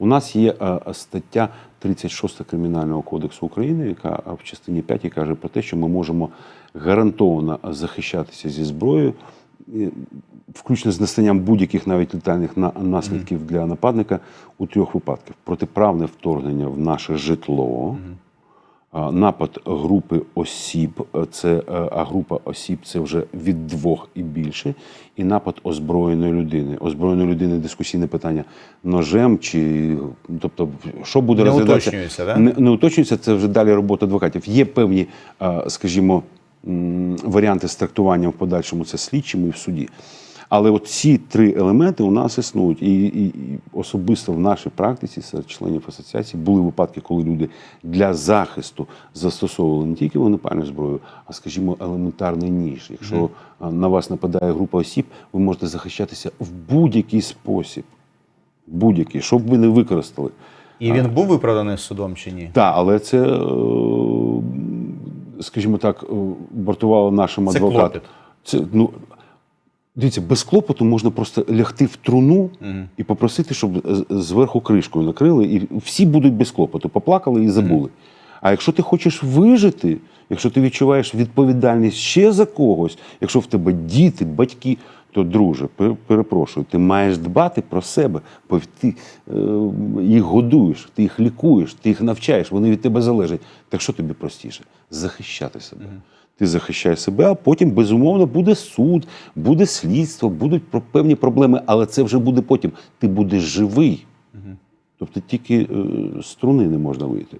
У нас є е, стаття 36 Кримінального кодексу України, яка е, в частині 5 каже про те, що ми можемо гарантовано захищатися зі зброєю, включно з настанням будь-яких навіть летальних на- наслідків для нападника у трьох випадках: протиправне вторгнення в наше житло. Напад групи осіб, е, це е, а група осіб це вже від двох і більше, і напад озброєної людини. Озброєної людини дискусійне питання ножем чи тобто, що буде Не розглядатися? уточнюється, да? Не, не уточнюється, це вже далі робота адвокатів. Є певні, е, скажімо, варіанти з трактуванням в подальшому це слідчими і в суді. Але ці три елементи у нас існують. І, і, і особисто в нашій практиці серед членів асоціації були випадки, коли люди для захисту застосовували не тільки вогнепальну зброю, а скажімо, елементарний ніж. Якщо а, на вас нападає група осіб, ви можете захищатися в будь-який спосіб. Будь-який, щоб ви не використали. І він був виправданий судом чи ні? Так, але це, е, скажімо так, е, вартувало нашим Це адвокатам. клопіт. Це, ну, дивіться, без клопоту можна просто лягти в труну і попросити, щоб зверху кришкою накрили, і всі будуть без клопоту. Поплакали і забули. А якщо ти хочеш вижити, якщо ти відчуваєш відповідальність ще за когось, якщо в тебе діти, батьки, то, друже, перепрошую, ти маєш дбати про себе, бо ти е, їх годуєш, ти їх лікуєш, ти їх навчаєш, вони від тебе залежать. Так що тобі простіше? Захищати себе. Ти захищаєш себе, а потім, безумовно, буде суд, буде слідство, будуть певні проблеми, але це вже буде потім. Ти будеш живий. Тобто тільки е, з струни не можна вийти.